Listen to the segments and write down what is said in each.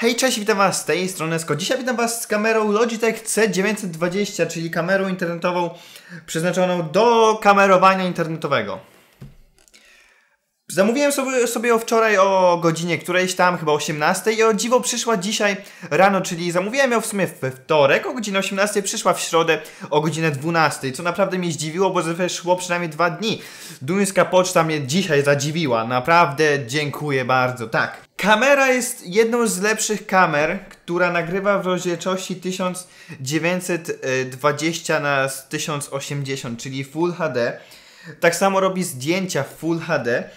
Hej, cześć, witam Was z tej strony Sko. Dzisiaj witam Was z kamerą Logitech C920, czyli kamerą internetową przeznaczoną do kamerowania internetowego. Zamówiłem sobie, sobie wczoraj o godzinie którejś tam, chyba 18 i o dziwo przyszła dzisiaj rano, czyli zamówiłem ją w sumie we wtorek o godzinie 18, przyszła w środę o godzinę 12, co naprawdę mnie zdziwiło, bo zazwyczaj szło przynajmniej dwa dni. Duńska poczta mnie dzisiaj zadziwiła, naprawdę dziękuję bardzo, tak. Kamera jest jedną z lepszych kamer, która nagrywa w rozdzielczości 1920 na 1080, czyli Full HD. Tak samo robi zdjęcia w Full HD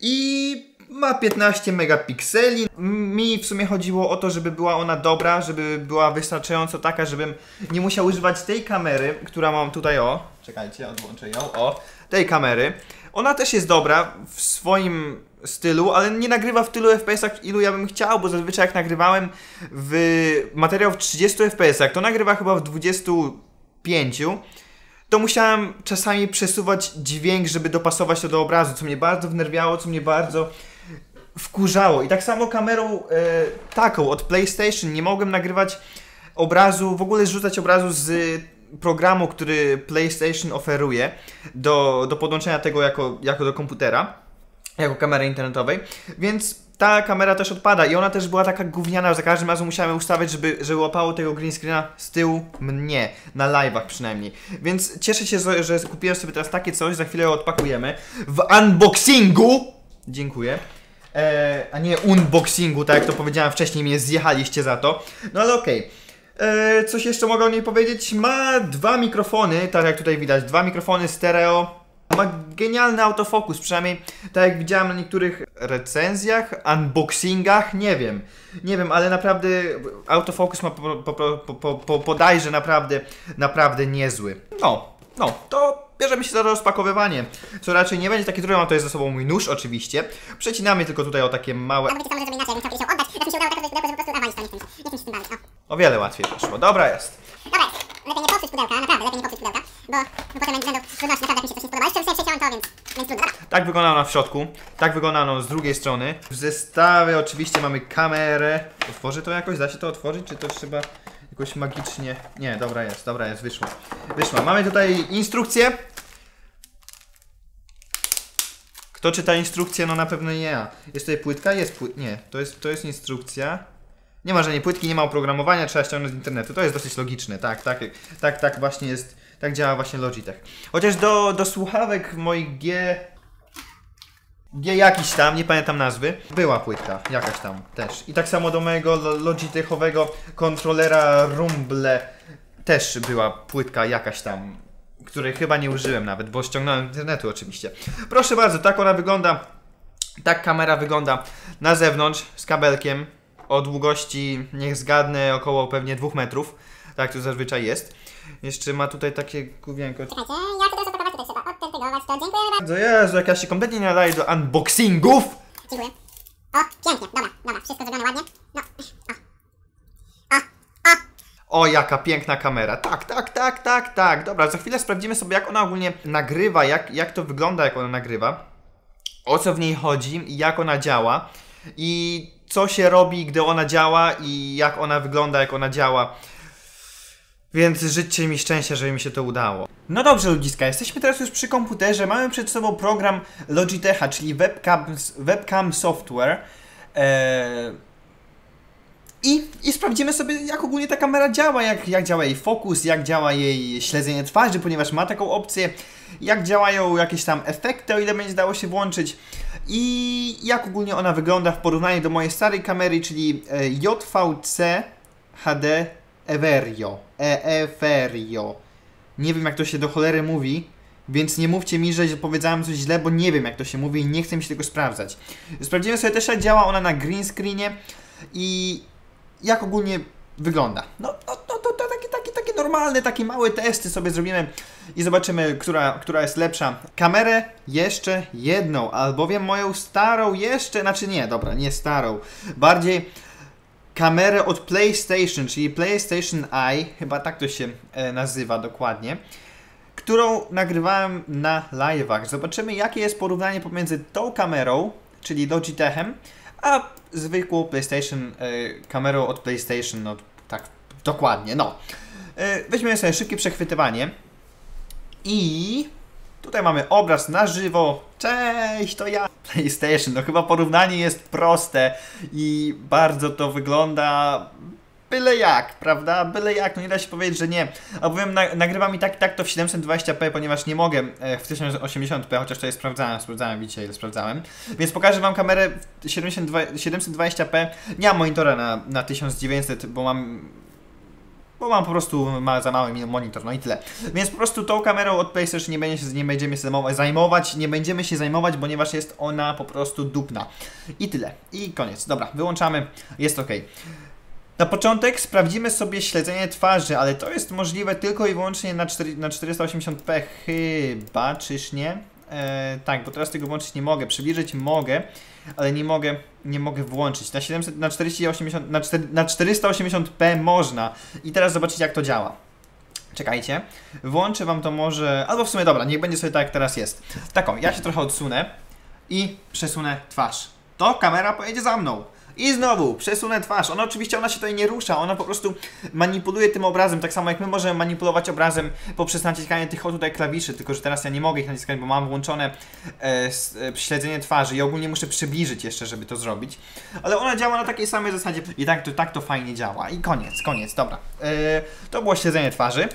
i ma 15 megapikseli. Mi w sumie chodziło o to, żeby była ona dobra, żeby była wystarczająco taka, żebym nie musiał używać tej kamery, która mam tutaj, o, czekajcie, odłączę ją, o, tej kamery. Ona też jest dobra w swoim stylu, ale nie nagrywa w tylu FPS-ach, ilu ja bym chciał, bo zazwyczaj jak nagrywałem w materiał w 30 FPS-ach, to nagrywa chyba w 25 to musiałem czasami przesuwać dźwięk, żeby dopasować to do obrazu, co mnie bardzo wnerwiało, co mnie bardzo wkurzało. I tak samo kamerą e, taką od PlayStation nie mogłem nagrywać obrazu, w ogóle zrzucać obrazu z programu, który PlayStation oferuje do, do podłączenia tego jako, jako do komputera, jako kamery internetowej, więc ta kamera też odpada i ona też była taka gówniana, że za każdym razem musiałem ustawiać, żeby, żeby łapało tego green screena z tyłu mnie, na live'ach przynajmniej. Więc cieszę się, że, że kupiłem sobie teraz takie coś, za chwilę je odpakujemy w unboxingu. Dziękuję. Eee, a nie unboxingu, tak jak to powiedziałem wcześniej, mnie zjechaliście za to. No ale okej. Okay. Coś jeszcze mogę o niej powiedzieć? Ma dwa mikrofony, tak jak tutaj widać, dwa mikrofony stereo ma genialny autofokus, przynajmniej tak jak widziałem na niektórych recenzjach, unboxingach, nie wiem. Nie wiem, ale naprawdę autofokus ma po, po, po, po, podajże naprawdę, naprawdę niezły. No, no, to bierzemy się za rozpakowywanie, co raczej nie będzie takie trudne, mam tutaj ze sobą mój nóż oczywiście. Przecinamy tylko tutaj o takie małe... To to, o. Wiele łatwiej poszło, dobra jest. Dobra jest, lepiej nie popsuć pudełka, naprawdę, lepiej nie popsuć pudełka, bo, bo potem będą trudności, naprawdę mi się coś nie spodoba. Jeszcze sobie przeciąłem to, więc, więc trudno, dobra. Tak wygląda ona w środku, tak wygląda ona z drugiej strony. W zestawie oczywiście mamy kamerę. Otworzy to jakoś? Da się to otworzyć, czy to trzeba jakoś magicznie... Nie, dobra jest, dobra jest, wyszło. Wyszło. Mamy tutaj instrukcję. Kto czyta instrukcję? No na pewno nie ja. Jest tutaj płytka? Jest płyt... Nie, to jest, to jest instrukcja. Nie ma żadnej płytki, nie ma oprogramowania, trzeba ściągnąć z internetu. To jest dosyć logiczne, tak, tak, tak, tak właśnie jest, tak działa właśnie Logitech. Chociaż do, do słuchawek moich G... G jakiś tam, nie pamiętam nazwy, była płytka, jakaś tam też. I tak samo do mojego Logitechowego kontrolera Rumble też była płytka jakaś tam, której chyba nie użyłem nawet, bo ściągnąłem internetu oczywiście. Proszę bardzo, tak ona wygląda, tak kamera wygląda na zewnątrz z kabelkiem o długości, niech zgadnę, około pewnie dwóch metrów. Tak to zazwyczaj jest. Jeszcze ma tutaj takie główienko. Czekajcie, ja tutaj odtentygować to, dziękuję bardzo. Jezu, jak ja się kompletnie nie nadaje do unboxingów! Dziękuję. O, pięknie, dobra, dobra, wszystko zrobione ładnie. No, o. O, jaka piękna kamera. Tak, tak, tak, tak, tak. Dobra, za chwilę sprawdzimy sobie, jak ona ogólnie nagrywa, jak, jak to wygląda, jak ona nagrywa. O co w niej chodzi i jak ona działa. I co się robi, gdy ona działa i jak ona wygląda, jak ona działa. Więc życzcie mi szczęścia, żeby mi się to udało. No dobrze ludziska, jesteśmy teraz już przy komputerze, mamy przed sobą program Logitecha, czyli webcam, webcam software. Eee... I, I sprawdzimy sobie, jak ogólnie ta kamera działa, jak, jak działa jej fokus, jak działa jej śledzenie twarzy, ponieważ ma taką opcję, jak działają jakieś tam efekty, o ile będzie dało się włączyć i jak ogólnie ona wygląda w porównaniu do mojej starej kamery, czyli e, JVC HD Everio. Everio. Nie wiem jak to się do cholery mówi, więc nie mówcie mi, że powiedziałem coś źle, bo nie wiem jak to się mówi i nie chcę mi się tego sprawdzać. Sprawdzimy sobie też jak działa ona na green screenie i jak ogólnie wygląda. No, no, no to, to takie, takie, takie normalne, takie małe testy sobie zrobimy i zobaczymy, która, która jest lepsza. Kamerę jeszcze jedną, albowiem moją starą jeszcze, znaczy nie, dobra, nie starą, bardziej kamerę od PlayStation, czyli PlayStation Eye, chyba tak to się e, nazywa dokładnie, którą nagrywałem na live'ach. Zobaczymy, jakie jest porównanie pomiędzy tą kamerą, czyli Logitechem, a zwykłą PlayStation e, kamerą od PlayStation, no tak dokładnie, no. E, weźmiemy sobie szybkie przechwytywanie i tutaj mamy obraz na żywo. Cześć, to ja. PlayStation, no chyba porównanie jest proste i bardzo to wygląda byle jak, prawda? Byle jak, no nie da się powiedzieć, że nie. A powiem, na, nagrywam i tak, tak to w 720p, ponieważ nie mogę e, w 1080p, chociaż to jest sprawdzałem, sprawdzałem, widzicie ile sprawdzałem. Więc pokażę wam kamerę w 72, 720p. Nie mam monitora na, na 1900, bo mam bo mam po prostu ma za mały monitor, no i tyle. Więc po prostu tą kamerą od PlayStation nie, będzie nie będziemy się zajmować, nie będziemy się zajmować, ponieważ jest ona po prostu dupna. I tyle. I koniec. Dobra, wyłączamy, jest ok. Na początek sprawdzimy sobie śledzenie twarzy, ale to jest możliwe tylko i wyłącznie na, 4, na 480p chyba, czyż nie? E, tak, bo teraz tego włączyć nie mogę, przybliżyć mogę, ale nie mogę, nie mogę włączyć. Na, 700, na, 480, na, 4, na 480p można i teraz zobaczycie jak to działa. Czekajcie, włączę wam to może, albo w sumie dobra, niech będzie sobie tak jak teraz jest. Taką, ja się trochę odsunę i przesunę twarz. To kamera pojedzie za mną. I znowu, przesunę twarz. Ona oczywiście, ona się tutaj nie rusza, ona po prostu manipuluje tym obrazem, tak samo jak my możemy manipulować obrazem poprzez naciskanie tych o tutaj klawiszy, tylko że teraz ja nie mogę ich naciskać, bo mam włączone e, e, śledzenie twarzy i ogólnie muszę przybliżyć jeszcze, żeby to zrobić. Ale ona działa na takiej samej zasadzie i tak to, tak to fajnie działa. I koniec, koniec, dobra. E, to było śledzenie twarzy.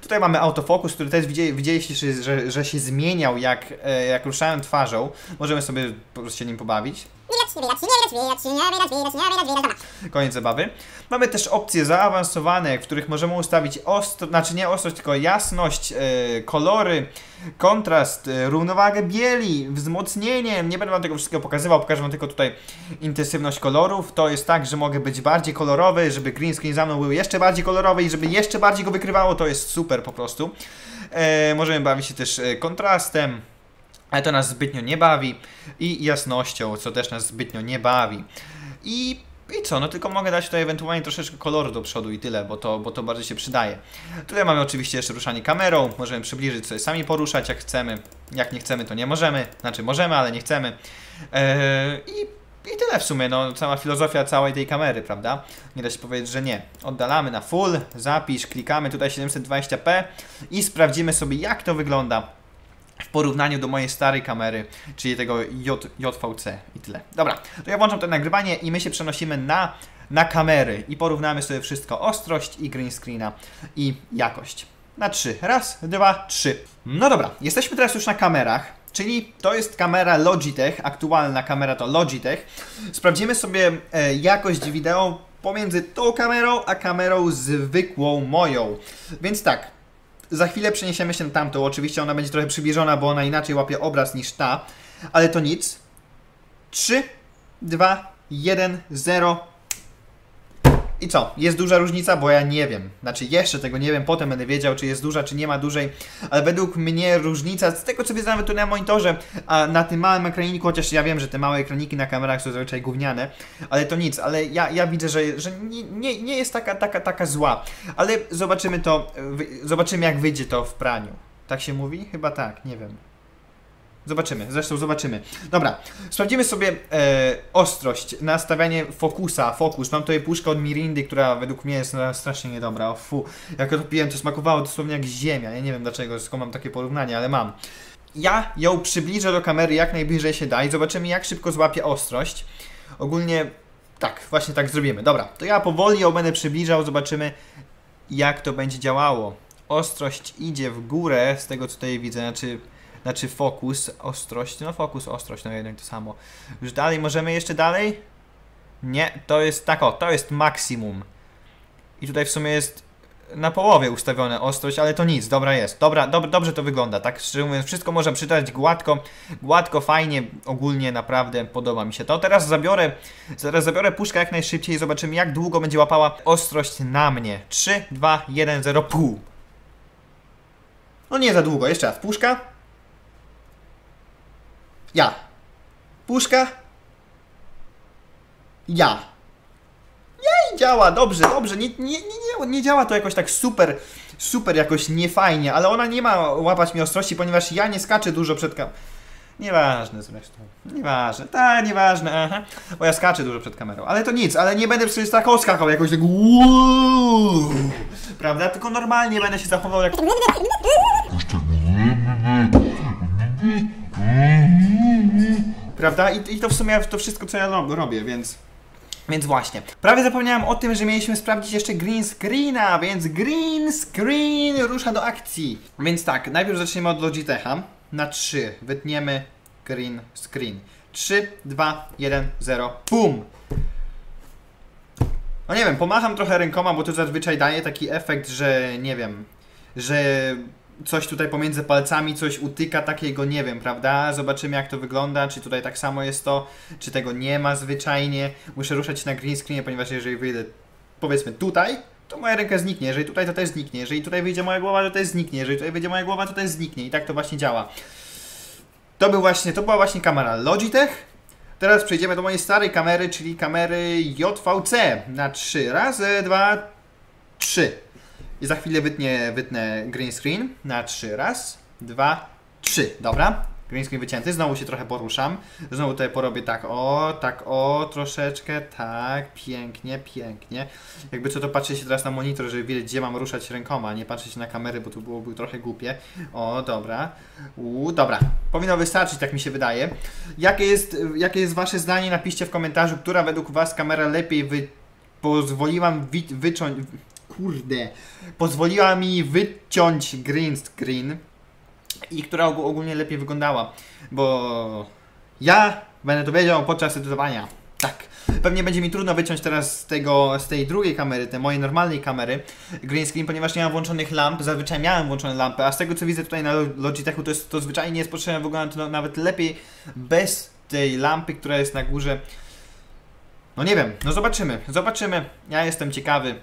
Tutaj mamy autofokus, który też widzieliście, że, że się zmieniał jak, e, jak ruszałem twarzą. Możemy sobie po prostu się nim pobawić. Koniec zabawy. Mamy też opcje zaawansowane, w których możemy ustawić ostro, znaczy nie ostrość, tylko jasność, yy, kolory, kontrast, yy, równowagę bieli, wzmocnienie. Nie będę wam tego wszystkiego pokazywał, pokażę wam tylko tutaj intensywność kolorów. To jest tak, że mogę być bardziej kolorowy, żeby green screen za mną był jeszcze bardziej kolorowy i żeby jeszcze bardziej go wykrywało. To jest super po prostu. Yy, możemy bawić się też kontrastem ale to nas zbytnio nie bawi i jasnością, co też nas zbytnio nie bawi. I, i co, no tylko mogę dać tutaj ewentualnie troszeczkę koloru do przodu i tyle, bo to, bo to bardzo się przydaje. Tutaj mamy oczywiście jeszcze ruszanie kamerą, możemy przybliżyć sobie sami poruszać jak chcemy. Jak nie chcemy, to nie możemy, znaczy możemy, ale nie chcemy. Eee, i, I tyle w sumie, no cała filozofia całej tej kamery, prawda? Nie da się powiedzieć, że nie. Oddalamy na full, zapisz, klikamy tutaj 720p i sprawdzimy sobie jak to wygląda w porównaniu do mojej starej kamery, czyli tego J, JVC i tyle. Dobra, to ja włączam to nagrywanie i my się przenosimy na, na kamery i porównamy sobie wszystko, ostrość i green screena i jakość. Na trzy. Raz, dwa, trzy. No dobra, jesteśmy teraz już na kamerach, czyli to jest kamera Logitech, aktualna kamera to Logitech. Sprawdzimy sobie e, jakość wideo pomiędzy tą kamerą, a kamerą zwykłą moją. Więc tak, za chwilę przeniesiemy się tamtą. Oczywiście ona będzie trochę przybliżona, bo ona inaczej łapie obraz niż ta. Ale to nic. 3, 2, 1, 0. I co? Jest duża różnica? Bo ja nie wiem. Znaczy jeszcze tego nie wiem, potem będę wiedział, czy jest duża, czy nie ma dużej. Ale według mnie różnica, z tego co widzę nawet tu na monitorze, a na tym małym ekraniku, chociaż ja wiem, że te małe ekraniki na kamerach są zazwyczaj gówniane, ale to nic, ale ja, ja widzę, że, że nie, nie, nie jest taka, taka, taka zła. Ale zobaczymy to, zobaczymy jak wyjdzie to w praniu. Tak się mówi? Chyba tak, nie wiem. Zobaczymy, zresztą zobaczymy. Dobra, sprawdzimy sobie e, ostrość, nastawianie fokusa, fokus. Mam tutaj puszkę od Mirindy, która według mnie jest no, strasznie niedobra. O, fu, jak to piłem, to smakowało dosłownie jak ziemia. Ja nie wiem dlaczego, skąd mam takie porównanie, ale mam. Ja ją przybliżę do kamery jak najbliżej się da i zobaczymy jak szybko złapie ostrość. Ogólnie tak, właśnie tak zrobimy. Dobra, to ja powoli ją będę przybliżał, zobaczymy jak to będzie działało. Ostrość idzie w górę, z tego co tutaj widzę, znaczy znaczy fokus, ostrość, no fokus, ostrość, no jednak to samo. Już dalej, możemy jeszcze dalej? Nie, to jest tak o, to jest maksimum. I tutaj w sumie jest na połowie ustawione ostrość, ale to nic, dobra jest. Dobra, dob dobrze to wygląda, tak szczerze mówiąc, wszystko można przeczytać gładko, gładko, fajnie, ogólnie naprawdę podoba mi się to. Teraz zabiorę, zaraz zabiorę puszkę jak najszybciej i zobaczymy jak długo będzie łapała ostrość na mnie. 3, 2, 1, 0, pół. No nie za długo, jeszcze raz, puszka. Ja. Puszka. Ja. Nie, działa, dobrze, dobrze. Nie, nie, nie, nie, nie działa to jakoś tak super, super jakoś niefajnie, ale ona nie ma łapać mi ostrości, ponieważ ja nie skaczę dużo przed kam Nieważne zresztą. Nieważne. Tak, nieważne, aha. Bo ja skaczę dużo przed kamerą. Ale to nic, ale nie będę przecież tak skakał jakoś tak Prawda? Tylko normalnie będę się zachował jak... Prawda? I, I to w sumie to wszystko, co ja rob- robię, więc... Więc właśnie. Prawie zapomniałem o tym, że mieliśmy sprawdzić jeszcze green screena, więc green screen rusza do akcji. Więc tak, najpierw zaczniemy od Logitecha. Na 3 wytniemy green screen. 3, 2, 1, 0, BUM! No nie wiem, pomacham trochę rękoma, bo to zazwyczaj daje taki efekt, że nie wiem, że coś tutaj pomiędzy palcami, coś utyka takiego, nie wiem, prawda? Zobaczymy jak to wygląda, czy tutaj tak samo jest to, czy tego nie ma zwyczajnie. Muszę ruszać na green screenie, ponieważ jeżeli wyjdę powiedzmy tutaj, to moja ręka zniknie, jeżeli tutaj to też zniknie, jeżeli tutaj wyjdzie moja głowa, to też zniknie, jeżeli tutaj wyjdzie moja głowa, to też zniknie i tak to właśnie działa. To był właśnie, to była właśnie kamera Logitech. Teraz przejdziemy do mojej starej kamery, czyli kamery JVC na 3. Raz, dwa, trzy. I za chwilę wytnę, wytnę green screen na 3. Raz, dwa, trzy. Dobra. Green screen wycięty. Znowu się trochę poruszam. Znowu tutaj porobię tak o, tak o, troszeczkę, tak, pięknie, pięknie. Jakby co to patrzę się teraz na monitor, żeby wiedzieć gdzie mam ruszać rękoma, nie patrzeć na kamery, bo to byłoby trochę głupie. O, dobra. Uuu, dobra. Powinno wystarczyć, tak mi się wydaje. Jakie jest, jakie jest wasze zdanie? Napiszcie w komentarzu, która według was kamera lepiej wy... pozwoliła wy... wyciąć... Kurde. Pozwoliła mi wyciąć green screen i która og- ogólnie lepiej wyglądała, bo ja będę to wiedział podczas edytowania. Tak. Pewnie będzie mi trudno wyciąć teraz z tego, z tej drugiej kamery, tej mojej normalnej kamery green screen, ponieważ nie mam włączonych lamp, zazwyczaj miałem włączone lampy, a z tego co widzę tutaj na Logitechu to jest to zwyczajnie jest potrzebne, wygląda to nawet lepiej bez tej lampy, która jest na górze. No nie wiem, no zobaczymy, zobaczymy. Ja jestem ciekawy.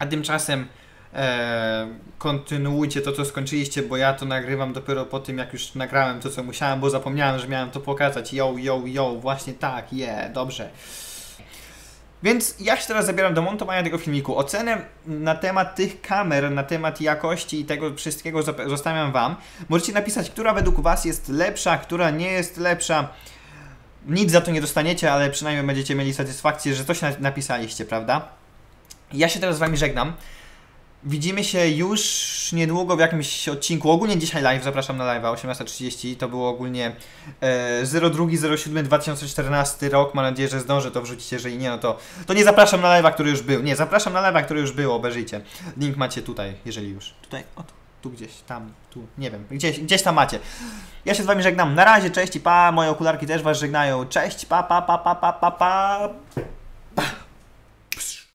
A tymczasem e, kontynuujcie to, co skończyliście, bo ja to nagrywam dopiero po tym, jak już nagrałem to, co musiałem, bo zapomniałem, że miałem to pokazać. Yo, yo, yo, właśnie tak, je, yeah, dobrze. Więc ja się teraz zabieram do montowania tego filmiku. Ocenę na temat tych kamer, na temat jakości i tego wszystkiego zostawiam Wam. Możecie napisać, która według Was jest lepsza, która nie jest lepsza. Nic za to nie dostaniecie, ale przynajmniej będziecie mieli satysfakcję, że coś na- napisaliście, prawda? Ja się teraz z Wami żegnam. Widzimy się już niedługo w jakimś odcinku. Ogólnie dzisiaj live, zapraszam na live 18.30. To było ogólnie e, 02.07.2014 rok. Mam nadzieję, że zdążę to wrzucić. Jeżeli nie, no to, to nie zapraszam na live'a, który już był. Nie, zapraszam na live'a, który już był. Obejrzyjcie. Link macie tutaj, jeżeli już. Tutaj, o tu, tu gdzieś, tam, tu, nie wiem. Gdzieś, gdzieś tam macie. Ja się z Wami żegnam. Na razie, cześć i pa. Moje okularki też Was żegnają. Cześć, pa, pa, pa, pa, pa, pa, pa.